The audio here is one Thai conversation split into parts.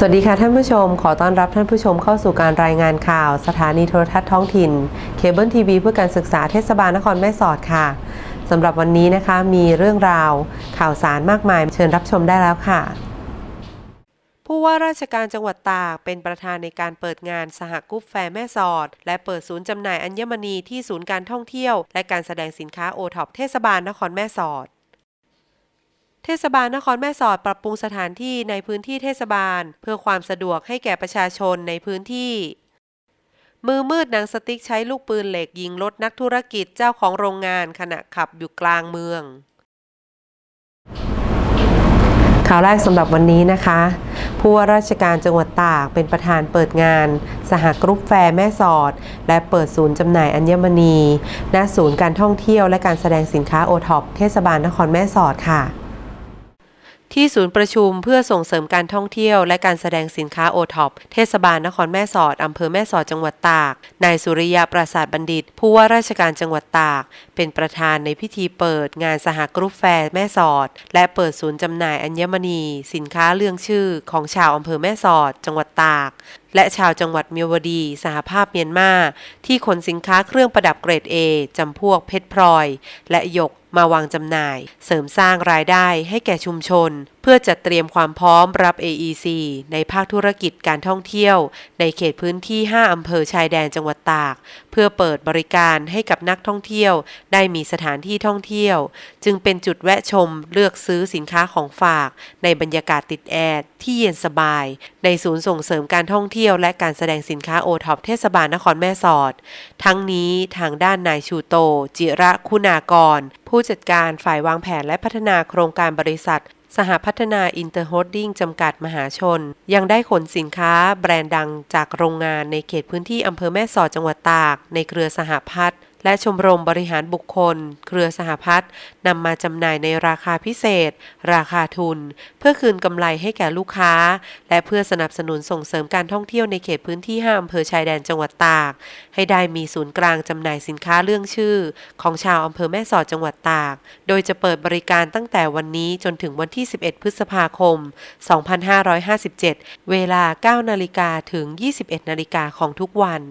สวัสดีค่ะท่านผู้ชม ขอต้อนรับท่านผู้ชมเข้าสู่การรายงานข่าว สถานีโทรทัศน์ท้องถิ่น เคเบิลทีวีเพื่อการศึกษาเทศบาลนครแม่สอดค่ะสำหรับวันนี้นะคะมีเรื่องราว ข่าวสารมากมายเชิญรับชมได้แล้วค่ะ ผู้ว่าราชการจังหวัดตากเป็นประธานในการเปิดงานสหกุ๊ปแฟร์แม่สอด และเปิดศูนย์จำหน่ายอัญมณีที่ศูนย์การท่องเที่ยว และการแสดงสินค้าโอท็อปเทศบาลนครแม่สอด เทศบาลนครแม่สอดปรับปรุงสถานที่ในพื้นที่เทศบาล เพื่อความสะดวกให้แก่ประชาชนในพื้นที่ มือมืดหนังสติ๊กใช้ลูกปืนเหล็กยิงรถนักธุรกิจเจ้าของโรงงานขณะขับอยู่กลางเมือง ข่าวแรกสำหรับวันนี้นะคะ ผู้ว่าราชการจังหวัดตากเป็นประธานเปิดงาน สหกรุ๊ปแฟร์แม่สอด และเปิดศูนย์จำหน่ายอัญมณีณศูนย์การท่องเที่ยวและการแสดงสินค้าโอท็อปเทศบาลนครแม่สอดค่ะ ที่ศูนย์ประชุมเพื่อส่งเสริมการท่องเที่ยว และการแสดงสินค้าโอท็อปเทศบาลนครแม่สอดอำเภอแม่สอดจังหวัดตาก นายสุริยาปราสาทบัณฑิต ผู้ว่าราชการจังหวัดตาก เป็นประธานในพิธีเปิดงานสหกรุ๊ปแฟร์แม่สอด และเปิดศูนย์จำหน่ายอัญมณี สินค้าเรื่องชื่อ ของชาวอำเภอแม่สอด จังหวัดตาก และชาวจังหวัดเมียวดี สหภาพเมียนมาที่ขนสินค้าเครื่องประดับเกรด A จำพวกเพชรพลอย และหยก มาวางจำหน่าย เสริมสร้างรายได้ให้แก่ชุมชน พื่อจัดเตรียมความพร้อมรับ AEC ในภาคธุรกิจการท่องเที่ยว ในเขตพื้นที่ 5 อำเภอชายแดนจังหวัดตาก เพื่อเปิดบริการให้กับนักท่องเที่ยว ได้มีสถานที่ท่องเที่ยว จึงเป็นจุดแวะชมเลือกซื้อสินค้าของฝาก ในบรรยากาศติดแอร์ที่เย็นสบาย ในศูนย์ส่งเสริมการท่องเที่ยว และการแสดงสินค้าโอท็อปเทศบาลนครแม่สอด ทั้งนี้ทางด้านนายชูโต จิระคุณากร ผู้จัดการฝ่ายวางแผนและพัฒนาโครงการบริษัท สหพัฒนาอินเตอร์โฮดดิ้งจำกัดมหาชน ยังได้ขนสินค้าแบรนด์ดังจากโรงงานในเขตพื้นที่อำเภอแม่สอดจังหวัดตาก ในเครือสหพัฒน์และชมรมบริหารบุคคล เครือสหพัฒน์นำมาจำหน่ายในราคาพิเศษ ราคาทุน เพื่อคืนกำไรให้แก่ลูกค้า และเพื่อสนับสนุนส่งเสริมการท่องเที่ยวในเขตพื้นที่5อำเภอชายแดนจังหวัดตาก ให้ได้มีศูนย์กลางจำหน่ายสินค้าเรื่องชื่อ ของชาวอำเภอแม่สอดจังหวัดตาก โดยจะเปิดบริการตั้งแต่วันนี้จนถึงวันที่ 11 พฤษภาคม 2557 เวลา 9 นาฬิกาถึง 21 นาฬิกาของทุกวัน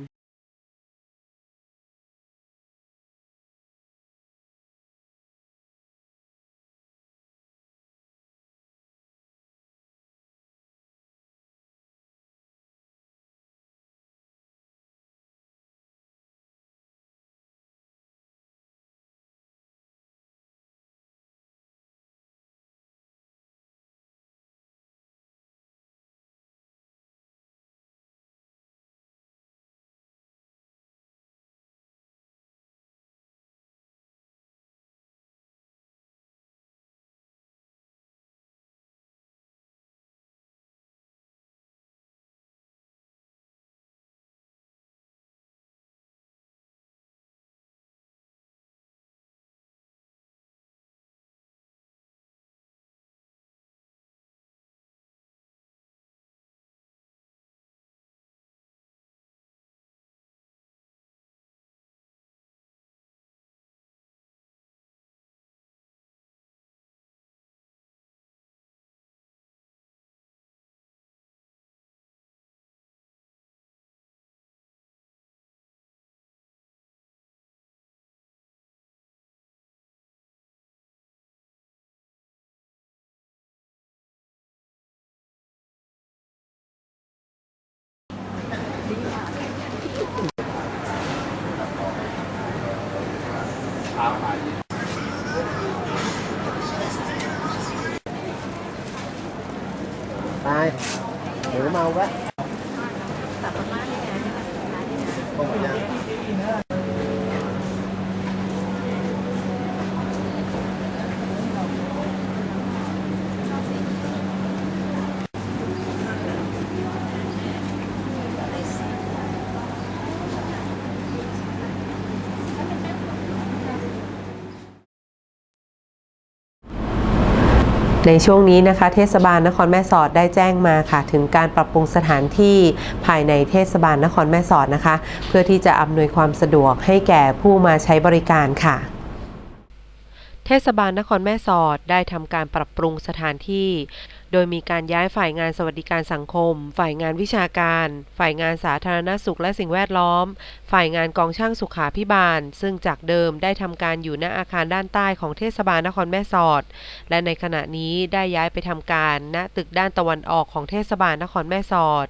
ตายหรือเมาแวะ ในช่วงนี้นะคะ เทศบาลนครแม่สอดได้แจ้งมาค่ะ ถึงการปรับปรุงสถานที่ภายในเทศบาลนครแม่สอดนะคะ เพื่อที่จะอำนวยความสะดวกให้แก่ผู้มาใช้บริการค่ะเทศบาลนครแม่สอดได้ทำการปรับปรุงสถานที่ โดยมีการย้ายฝ่ายงานสวัสดิการสังคม ฝ่ายงานวิชาการ ฝ่ายงานสาธารณสุขและสิ่งแวดล้อม ฝ่ายงานกองช่างสุขาพิบาล ซึ่งจากเดิมได้ทำการอยู่ณอาคารด้านใต้ของเทศบาลนครแม่สอด และในขณะนี้ได้ย้ายไปทำการณตึกด้านตะวันออกของเทศบาลนครแม่สอด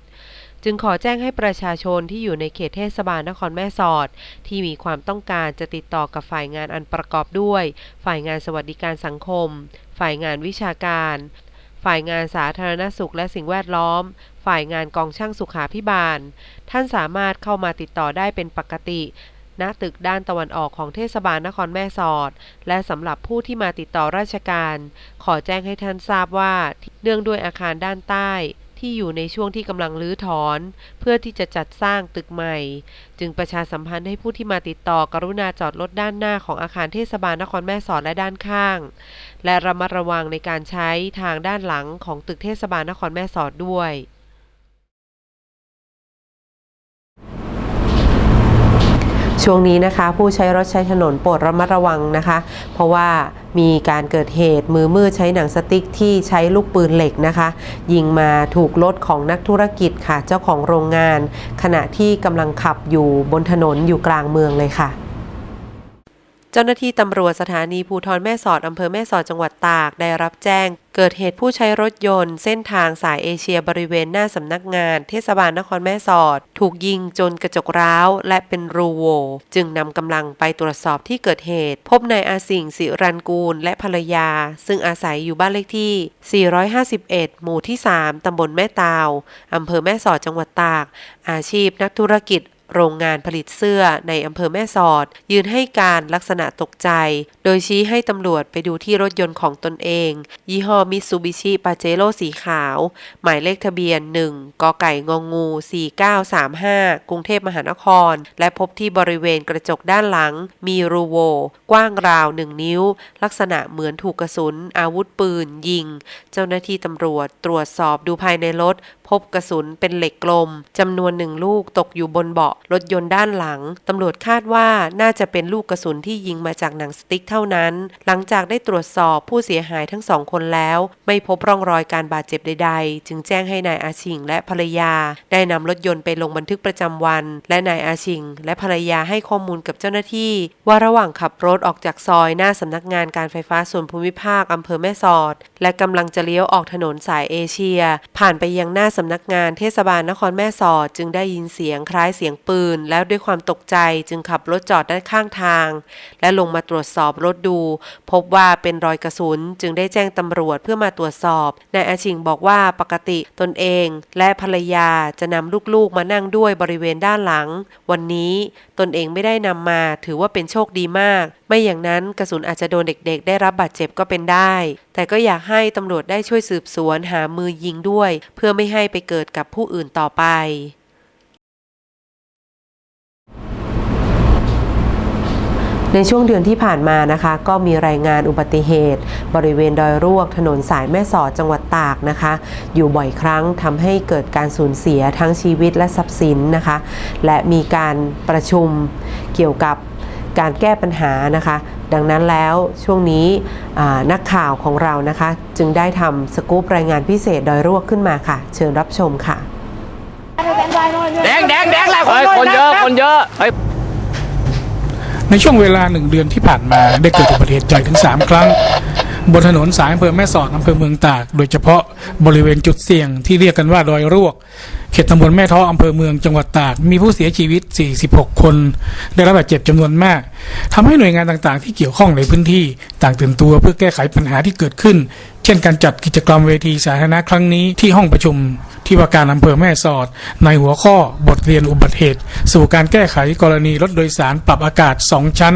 จึงขอแจ้งให้ประชาชนที่อยู่ในเขตเทศบาลนครแม่สอด ที่มีความต้องการจะติดต่อกับฝ่ายงานอันประกอบด้วย ฝ่ายงานสวัสดิการสังคม ฝ่ายงานวิชาการ ฝ่ายงานสาธารณสุขและสิ่งแวดล้อม ฝ่ายงานกองช่างสุขาพิบาล ท่านสามารถเข้ามาติดต่อได้เป็นปกติ ณ ตึกด้านตะวันออกของเทศบาลนครแม่สอด และสำหรับผู้ที่มาติดต่อราชการ ขอแจ้งให้ท่านทราบว่า เนื่องด้วยอาคารด้านใต้ที่อยู่ในช่วงที่กำลังรื้อถอน เพื่อที่จะจัดสร้างตึกใหม่ จึงประชาสัมพันธ์ให้ผู้ที่มาติดต่อกรุณาจอดรถด้านหน้าของอาคารเทศบาลนครแม่สอดและด้านข้าง และระมัดระวังในการใช้ทางด้านหลังของตึกเทศบาลนครแม่สอดด้วยช่วงนี้นะคะ ผู้ใช้รถใช้ถนนโปรดระมัดระวังนะคะ เพราะว่ามีการเกิดเหตุมือมืดใช้หนังสติ๊กที่ใช้ลูกปืนเหล็กนะคะ ยิงมาถูกรถของนักธุรกิจค่ะ เจ้าของโรงงาน ขณะที่กำลังขับอยู่บนถนนอยู่กลางเมืองเลยค่ะ จ้าหน้าที่ตำรวจสถานีภูทรแม่สอดอำเภอแม่สอดจังหวัดตาก ได้รับแจ้ง เกิดเหตุผู้ใช้รถยนต์ เส้นทางสายเอเชียบริเวณหน้าสำนักงาน เทศบาลนครแม่สอด ถูกยิงจนกระจกร้าว และเป็นรูโวจึงนำกำลังไปตรวจสอบที่เกิดเหตุ พบนายอาสิงสิรันกูลและภรรยา ซึ่งอาศัยอยู่บ้านเลขที่ 451 หมู่ที่ 3 ตำบลแม่ตาวอำเภอแม่สอดจังหวัดตาก อาชีพนักธุรกิจ โรงงานผลิตเสื้อในอำเภอแม่สอด ยืนให้การลักษณะตกใจ โดยชี้ให้ตำรวจไปดูที่รถยนต์ของตนเอง ยี่ห้อมิตซูบิชิปาเจโร่สีขาว หมายเลขทะเบียน 1กไก่งองู 4935 กรุงเทพมหานคร และพบที่บริเวณกระจกด้านหลัง มีรูโว กว้างราว 1 นิ้ว ลักษณะเหมือนถูกกระสุน อาวุธปืน ยิง เจ้าหน้าที่ตำรวจตรวจสอบดูภายในรถ พบกระสุนเป็นเหล็กกลมจำนวนหนึ่งลูกตกอยู่บนเบาะรถยนต์ด้านหลังตำรวจคาดว่าน่าจะเป็นลูกกระสุนที่ยิงมาจากหนังสติ๊กเท่านั้น หลังจากได้ตรวจสอบผู้เสียหายทั้งสองคนแล้ว ไม่พบร่องรอยการบาดเจ็บใด ๆ จึงแจ้งให้นายอาชิงและภรรยา ได้นำรถยนต์ไปลงบันทึกประจำวัน และนายอาชิง และภรรยาให้ข้อมูลกับเจ้าหน้าที่ ว่าระหว่างขับรถออกจากซอยหน้าสำนักงานการไฟฟ้าส่วนภูมิภาคอำเภอแม่สอด และกำลังจะเลี้ยวออกถนนสายเอเชีย ผ่านไปยังหน้าสำนักงานเทศบาลนครแม่สอด จึงได้ยินเสียงคล้ายเสียงปืน แล้วด้วยความตกใจจึงขับรถจอดด้านข้างทาง และลงมาตรวจสอบรถดู พบว่าเป็นรอยกระสุน จึงได้แจ้งตำรวจเพื่อมาตรวจสอบนายอาชิงบอกว่าปกติตนเองและภรรยาจะนำลูกๆมานั่งด้วยบริเวณด้านหลัง วันนี้ตนเองไม่ได้นำมาถือว่าเป็นโชคดีมาก ไม่อย่างนั้นกระสุนอาจจะโดนเด็กๆ ได้รับบาดเจ็บก็เป็นได้ แต่ก็อยากให้ตำรวจได้ช่วยสืบสวนหามือยิงด้วย เพื่อไม่ให้ไปเกิดกับผู้อื่นต่อไปในช่วงเดือนที่ผ่านมานะคะ ก็มีรายงานอุบัติเหตุ บริเวณดอยรวกถนนสายแม่สอดจังหวัดตากนะคะ อยู่บ่อยครั้งทำให้เกิดการสูญเสียทั้งชีวิตและทรัพย์สินนะคะ และมีการประชุมเกี่ยวกับ การแก้ปัญหานะคะ ดังนั้นแล้วช่วงนี้อ่านักข่าวของเรานะคะ จึงได้ทำสกู๊ปรายงานพิเศษดอยรวกขึ้นมาค่ะ เชิญรับชมค่ะ แดงแดงแดงหลายคนเฮ้ยคนเยอะคนเยอะเฮ้ยในช่วงเวลาหนึ่งเดือนที่ผ่านมาได้เกิดอุบัติเหตุใหญ่ถึง 3 ครั้ง บนถนนสายอำเภอแม่สอดอำเภอเมืองตาก โดยเฉพาะบริเวณจุดเสี่ยงที่เรียกกันว่าดอยรวกเข ตตำบลแม่ท้ออำเภอเมืองจังหวัดตาก มีผู้เสียชีวิต 46 คน ได้รับบาดเจ็บจำนวนมากทำให้หน่วยงานต่างๆ ที่เกี่ยวข้องในพื้นที่ต่างตื่นตัวเพื่อแก้ไขปัญหาที่เกิดขึ้น เช่นการจัดกิจกรรมเวทีสาธารณะครั้งนี้ที่ห้องประชุม ที่ว่าการอำเภอแม่สอด ในหัวข้อบทเรียนอุบัติเหตุ สู่การแก้ไขกรณีรถโดยสารปรับอากาศ 2 ชั้น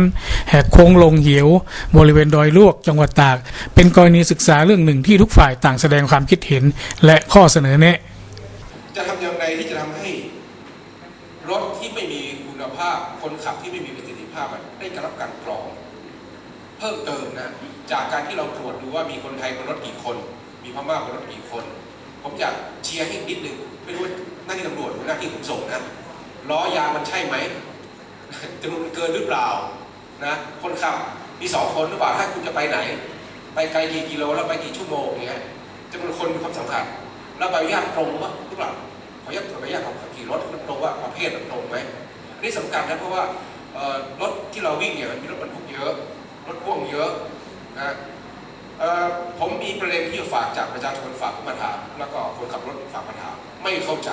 แหกโค้งลงเหว บริเวณดอยลวกจังหวัดตาก เป็นกรณีศึกษาเรื่องหนึ่งที่ทุกฝ่ายต่างแสดงความคิดเห็น และข้อเสนอแนะจะทำอย่างไร ที่จะทำให้รถที่ไม่มีคุณภาพ คนขับที่ไม่มีประสิทธิภาพได้รับการกรอง เพิ่มเติมนะ จากการที่เราตรวจดูว่ามีคนไทยบนรถกี่คน มีพม่าบนรถกี่คน ผมอยากเชียร์ให้นิดนึงไม่รู้ว่าหน้าที่ตำรวจหรือหน้าที่ขนส่งนะล้อยางมันใช่ไหมจำนวนมันเกินหรือเปล่านะคนขับมีสองคนหรือเปล่าถ้าคุณจะไปไหน ไปไกลกี่กิโลแล้วไปกี่ชั่วโมงเงี้ยจำนวนคนมีความสำคัญแล้วใบอนุญาตตรงหรือเปล่า ขออนุญาตใบอนุญาตของขับขี่รถมันตรงว่าประเภทมันตรงไหมอันนี้สำคัญนะเพราะว่ารถที่เราวิ่งเนี่ยมันมีรถบรรทุกเยอะรถพ่วงเยอะนะผมมีประเด็นที่จะฝากจากประชาชนฝากมาถามแล้วก็คนขับรถฝากมาถามไม่เข้าใจ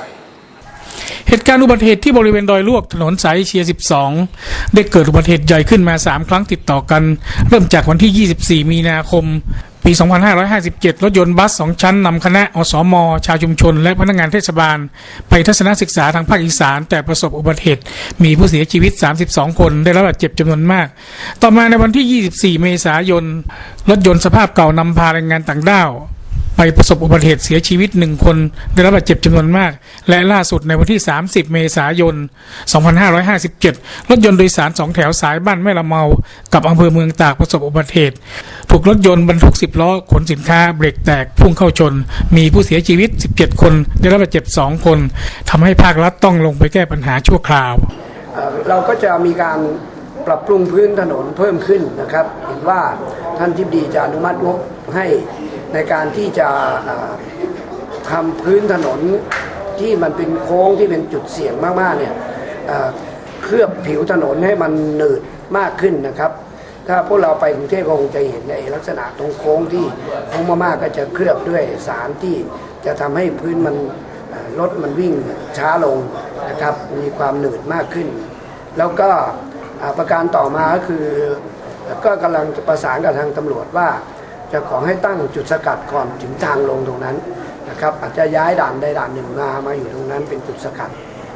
เหตุการณ์อุบัติเหตุที่บริเวณดอยลวกถนนสายเชีย12 ได้เกิดอุบัติเหตุใหญ่ขึ้นมา 3 ครั้งติดต่อกัน เริ่มจากวันที่ 24 มีนาคม ปี 2557 รถยนต์บัส 2 ชั้นนำคณะอสมชาวชุมชน และพนักงานเทศบาล ไปทัศนศึกษาทางภาคอีสาน แต่ประสบอุบัติเหตุ มีผู้เสียชีวิต 32 คนได้รับบาดเจ็บจำนวนมาก ต่อมาในวันที่ 24 เมษายน รถยนต์สภาพเก่านำพาแรงงานต่างด้าว ไปประสบอุบัติเหตุเสียชีวิตหนึ่งคนได้รับบาดเจ็บจำนวนมาก และล่าสุดในวันที่ 30 เมษายน 2557 รถยนต์โดยสารสองแถวสายบ้านแม่ละเมา กับอำเภอเมืองตากประสบอุบัติเหตุ ถูกรถยนต์บรรทุก 10 ล้อขนสินค้าเบรกแตกพุ่งเข้าชน มีผู้เสียชีวิต 17 คน ได้รับบาดเจ็บ 2 คนทำให้ภาครัฐต้องลงไปแก้ปัญหาชั่วคราวเอ่อเราก็จะมีการปรับปรุงพื้นถนนเพิ่มขึ้นนะครับ เห็นว่าท่านทิบดีจะอนุมัติงบให้ ในการที่จะทำพื้นถนนที่มันเป็นโค้งที่เป็นจุดเสี่ยงมากๆเนี่ยเคลือบผิวถนนให้มันหนืดมากขึ้นนะครับ ถ้าพวกเราไปกรุงเทพก็คงจะเห็นในลักษณะตรงโค้งที่โค้งมากๆก็จะเคลือบด้วยสารที่จะทำให้พื้นมันรถมันวิ่งช้าลงนะครับ มีความหนืดมากขึ้น แล้วก็ประการต่อมาก็คือก็กำลังจะประสานกับทางตำรวจว่า จะขอให้ตั้งจุดสกัดก่อนถึงทางลงตรงนั้นนะครับอาจจะย้ายด่านใดด่านหนึ่งมามาอยู่ตรงนั้นเป็นจุดสกัด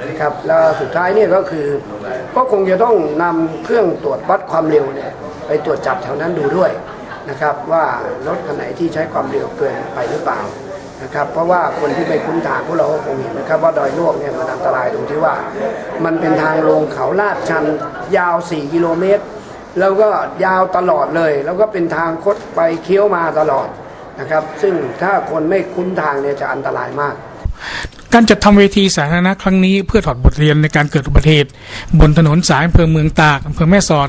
นะครับแล้วสุดท้ายเนี่ยก็คือก็คงจะต้องนำเครื่องตรวจวัดความเร็วเนี่ยไปตรวจจับแถวนั้นดูด้วยนะครับว่ารถคันไหนที่ใช้ความเร็วเกินไปหรือเปล่านะครับเพราะว่าคนที่ไม่คุ้นทางพวกเราก็คงเห็นนะครับว่าดอยลวกเนี่ยมันอันตรายตรงที่ว่า มันเป็นทางลงเขาลาดชันยาว 4 กิโลเมตร แล้วก็ยาวตลอดเลย แล้วก็เป็นทางคดไปเคี้ยวมาตลอดนะครับ ซึ่งถ้าคนไม่คุ้นทางเนี่ยจะอันตรายมาก การจัดทำเวทีสาธารณะครั้งนี้เพื่อถอดบทเรียนในการเกิดอุบัติเหตุบนถนนสายอำเภอเมืองตากอำเภอแม่สอด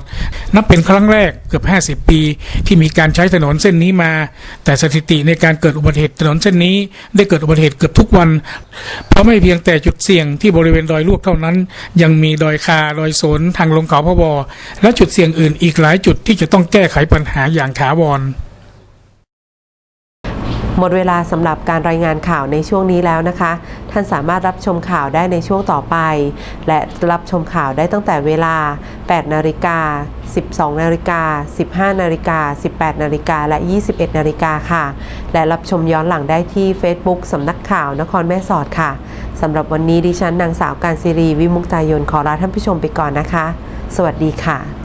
นับเป็นครั้งแรกเกือบ 50 ปี ที่มีการใช้ถนนเส้นนี้มา แต่สถิติในการเกิดอุบัติเหตุถนนเส้นนี้ ได้เกิดอุบัติเหตุเกือบทุกวัน เพราะไม่เพียงแต่จุดเสี่ยงที่บริเวณดอยลวกเท่านั้น ยังมีดอยคาดอยสนทางลงเขาพะบอและจุดเสี่ยงอื่นอีกหลายจุดที่จะต้องแก้ไขปัญหาอย่างถาวร หมดเวลาสำหรับการรายงานข่าวในช่วงนี้แล้วนะคะ ท่านสามารถรับชมข่าวได้ในช่วงต่อไป และรับชมข่าวได้ตั้งแต่เวลา 8 นาฬิกา 12 นาฬิกา 15 นาฬิกา 18 นาฬิกา และ 21 นาฬิกาค่ะ และรับชมย้อนหลังได้ที่ Facebook สำนักข่าวนครแม่สอดค่ะสำหรับวันนี้ดิฉันนางสาวการศิรีวิมุกตายนขอลาท่านผู้ชมไปก่อนนะคะ สวัสดีค่ะ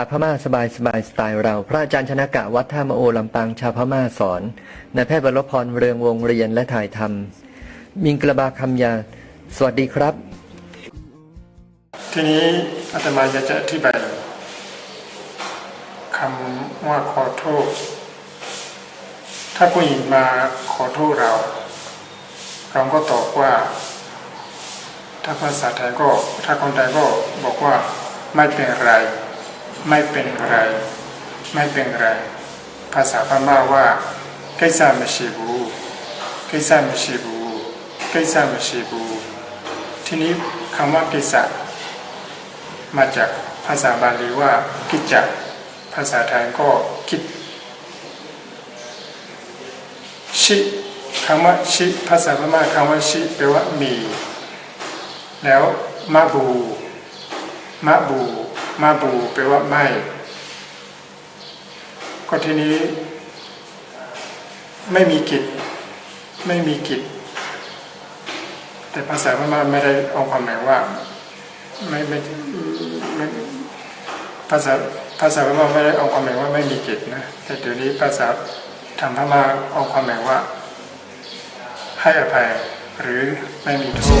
าษาพม่าสบายสบายสไตล์เรา พระอาจารย์ชนะกะวัดท่ามโอลำปางชาวพม่าสอนนายแพทย์บรรพรเรืองวงเรียนและถ่ายทำมิงกระบาคำยา สวัสดีครับ ทีนี้อาตมาจะจะอธิบายคำว่าขอโทษ ถ้าผู้หญิงมาขอโทษเรา เราก็ตอบว่า ถ้าภาษาไทยก็ถ้าคนไทยก็บอกว่าไม่เป็นไร ไม่เป็นไร ไม่เป็นไร ภาษาพม่าว่าไกซามชีบูไกซามชีบูไกซามชีบูทีนี้คำว่ากิสะมาจากภาษาบาลีว่ากิจจะภาษาไทยก็คิด ชิคำว่าชิภาษาพม่าคำว่าชิแปลว่ามี แล้วมาบูมาบู มาบูแปลว่าไม่ ก็ทีนี้ ไม่มีกิจ ไม่มีกิจ แต่ภาษาพม่าไม่ได้เอาความหมายว่า ไม่ไม่ไม่ภาษาภาษาพม่าไม่ได้เอาความหมายว่าไม่มีกิจนะ แต่เดี๋ยวนี้ภาษาทางพม่าเอาความหมายว่า ให้อภัยหรือไม่มีโทษ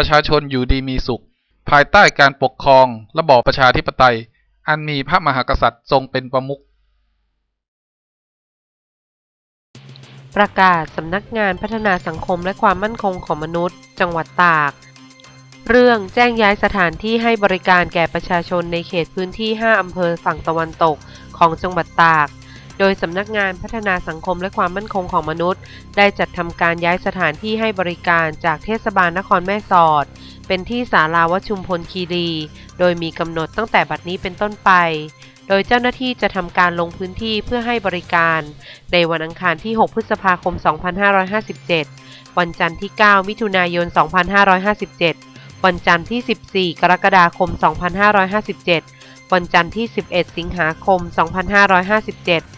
ประชาชนอยู่ดีมีสุข ภายใต้การปกครองระบอบประชาธิปไตย อันมีพระมหากษัตริย์ทรงเป็นประมุขประกาศสำนักงานพัฒนาสังคมและความมั่นคงของมนุษย์ จังหวัดตาก เรื่องแจ้งย้ายสถานที่ให้บริการแก่ประชาชนในเขตพื้นที่ 5 อำเภอฝั่งตะวันตกของจังหวัดตาก โดยสำนักงานพัฒนาสังคมและความมั่นคงของมนุษย์ ได้จัดทำการย้ายสถานที่ให้บริการจากเทศบาลนครแม่สอด เป็นที่ศาลาวชุมพลคีรี โดยมีกำหนดตั้งแต่บัดนี้เป็นต้นไป โดยเจ้าหน้าที่จะทำการลงพื้นที่เพื่อให้บริการ ในวันอังคารที่ 6 พฤษภาคม 2557 วันจันทร์ที่ 9 มิถุนายน 2557 วันจันทร์ที่ 14 กรกฎาคม 2557 วันจันทร์ที่ 11 สิงหาคม 2557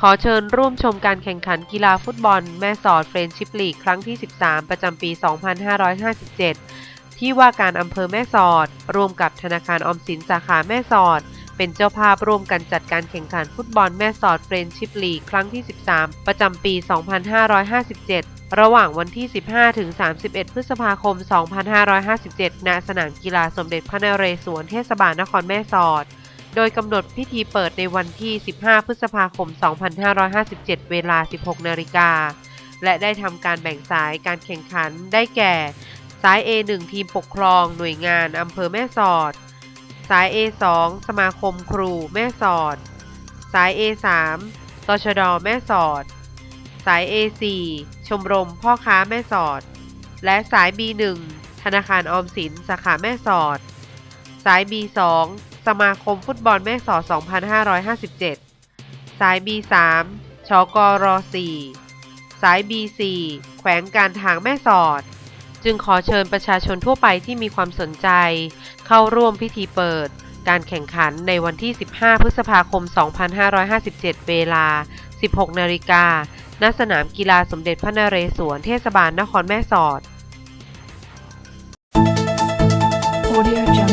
ขอเชิญร่วมชมการแข่งขันกีฬาฟุตบอล แม่สอดเฟรนชิปลีกครั้งที่ 13 ประจำปี 2557 ที่ว่าการอำเภอแม่สอด ร่วมกับธนาคารออมสินสาขาแม่สอด เป็นเจ้าภาพร่วมกันจัดการแข่งขันฟุตบอลแม่สอดเฟรนชิปลีกครั้งที่ 13 ประจำปี 2557ระหว่างวันที่ 15 ถึง 31 พฤษภาคม 2557 ณ สนามกีฬาสมเด็จพระนเรศวรเทศบาลนครแม่สอด โดยกำหนดพิธีเปิดในวันที่ 15 พฤษภาคม 2557 เวลา 16 นาฬิกา และได้ทำการแบ่งสายการแข่งขันได้แก่ สาย A1 ทีมปกครอง หน่วยงานอำเภอแม่สอด สาย A2 สมาคมครูแม่สอด สาย A3 ตชดแม่สอด สาย A4 ชมรมพ่อค้าแม่สอด และสาย B1 ธนาคารออมสินสาขาแม่สอด สาย B2 สมาคมฟุตบอลแม่สอด 2557 สาย B3 ชกร4สาย B4 แขวงการทางแม่สอด จึงขอเชิญประชาชนทั่วไปที่มีความสนใจ เข้าร่วมพิธีเปิด การแข่งขันในวันที่ 15 พฤษภาคม 2557 เวลา 16 นาฬิกา ณ สนามกีฬาสมเด็จพระนเรศวรเทศบาลนครแม่สอด Audio Jungle